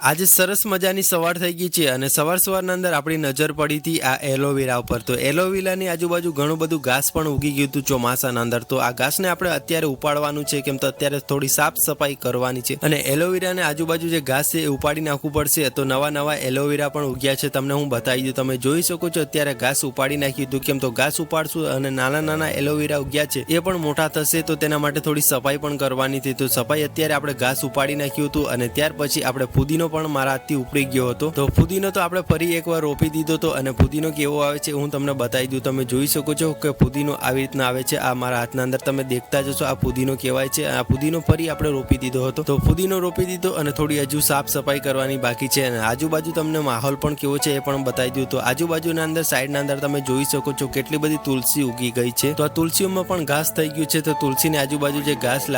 આજે સરસ મજાની સવાર થઈ ગઈ છે અને સવાર સવારના અંદર આપણી નજર પડી હતી આ એલોવેરા ઉપર. તો એલોવેરાની આજુબાજુ ઘણું બધું ઘાસ પણ ઉગી ગયું હતું ચોમાસાના અંદર. તો આ ઘાસને આપણે અત્યારે ઉપાડવાનું છે કેમ તો અત્યારે થોડી સાફ સફાઈ કરવાની છે. અને એલોવેરાને આજુબાજુ જે ઘાસ છે એ ઉપાડી નાખવું પડશે. તો નવા નવા એલોવેરા પણ ઉગ્યા છે. તમને હું બતાવી દઉં. તમે જોઈ શકો છો અત્યારે ઘાસ ઉપાડી નાખ્યું હતું. કેમ તો ઘાસ ઉપાડશું અને નાના નાના એલોવેરા ઉગ્યા છે એ પણ મોટા થશે. તો તેના માટે થોડી સફાઈ પણ કરવાની હતી. તો સફાઈ અત્યારે આપણે ઘાસ ઉપાડી નાખ્યું હતું અને ત્યાર પછી આપણે ફુદીનો પણ મારા હાથથી ઉપડી ગયો હતો. તો ફુદીનો તો આપણે ફરી એકવાર રોપી દીધો હતો અને ફુદીનો કેવો આવે છે હું તમને બતાવી દઉં. તમે જોઈ શકો છો કે ફુદીનો આવી રીતના આવે છે. આ મારા હાથના અંદર તમે દેખતા જશો આ ફુદીનો કહેવાય છે. આ ફુદીનો ફરી આપણે રોપી દીધો હતો. તો ફુદીનો રોપી દીધો અને થોડી હજુ સાફ સફાઈ કરવાની બાકી છે અને આજુબાજુ તમને માહોલ પણ કેવો છે એ પણ બતાવી દઉં. તો આજુબાજુના અંદર સાઈડના અંદર તમે જોઈ શકો છો કેટલી બધી તુલસી ઉગી ગઈ છે. તો આ તુલસીઓમાં પણ ઘાસ થઈ ગયું છે. તો તુલસીની આજુબાજુ જે ઘાસ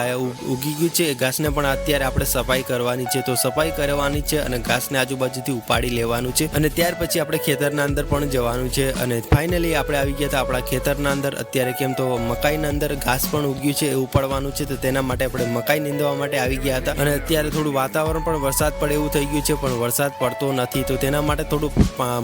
ઉગી ગયું છે એ ઘાસને પણ અત્યારે આપણે સફાઈ કરવાની છે. તો સફાઈ કરવાની છે અને ઘાસને આજુબાજુથી ઉપાડી લેવાનું છે. અને ત્યાર પછી આપણે ખેતરના અંદર પણ જવાનું છે. અને ફાઇનલી આપણે આવી ગયા હતા આપણા ખેતરના અંદર. અત્યારે કેમ તો મકાઈના અંદર ઘાસ પણ ઉગ્યું છે, એ ઉપાડવાનું છે. તો તેના માટે આપણે મકાઈ નીંદવા માટે આવી ગયા હતા. અને અત્યારે થોડું વાતાવરણ પણ વરસાદ પડે એવું થઈ ગયું છે, પણ વરસાદ પડતો નથી. તો તેના માટે થોડું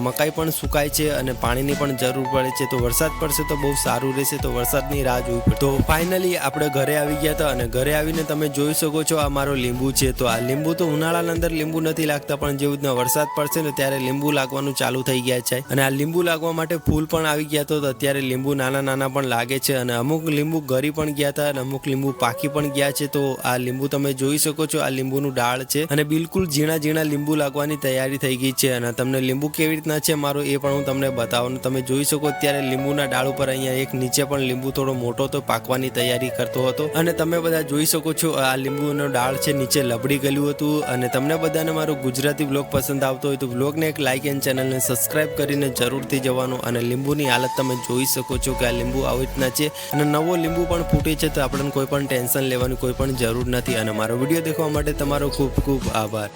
મકાઈ પણ સુકાય છે અને પાણીની પણ જરૂર પડે છે. તો વરસાદ પડશે તો બહુ સારું રહેશે. તો વરસાદની રાહ જોવી પડે તો ફાઇનલી આપણે ઘરે આવી ગયા હતા. અને ઘરે આવીને તમે જોઈ શકો છો, આ મારો લીંબુ છે. તો આ લીંબુ તો ઉનાળાના અંદર લીંબુ નથી લાગતા, પણ જેવું રીતના વરસાદ પડશે ને ત્યારે લીંબુ લાગવાનું ચાલુ થઈ ગયા છે. અને આ લીંબુ લાગવા માટે ફૂલ પણ આવી ગયા તો અત્યારે લીંબુ નાના નાના પણ લાગે છે અને અમુક લીંબુ ગરી પણ ગયા હતા અને અમુક લીંબુ પાકી પણ ગયા છે. તો આ લીંબુ તમે જોઈ શકો છો, આ લીંબુનું ડાળ છે અને બિલકુલ ઝીણા ઝીણા લીંબુ લાગવાની તૈયારી થઈ ગઈ છે. અને તમને લીંબુ કેવી રીતના છે મારો એ પણ હું તમને બતાવું. તમે જોઈ શકો અત્યારે લીંબુના ડાળ ઉપર અહીંયા એક નીચે પણ લીંબુ થોડો મોટો તો પાકવાની તૈયારી કરતો હતો. અને તમે બધા જોઈ શકો છો, આ લીંબુનો ડાળ છે, નીચે લબડી ગયેલું હતું. અને તમને બધાને મારો ગુજરાતી બ્લોગ પસંદ આવતો હોય તો બ્લોગને એક લાઇક એન્ડ ચેનલને સબસ્ક્રાઇબ કરીને જરૂરથી જવાનું અને લીંબુની હાલત તમે જોઈ શકો છો કે આ લીંબુ આવી રીતના છે અને નવો લીંબુ પણ ફૂટે છે તો આપણને કોઈ પણ ટેન્શન લેવાની કોઈ પણ જરૂર નથી અને મારો વીડિયો દેખવા માટે તમારો ખૂબ ખૂબ આભાર.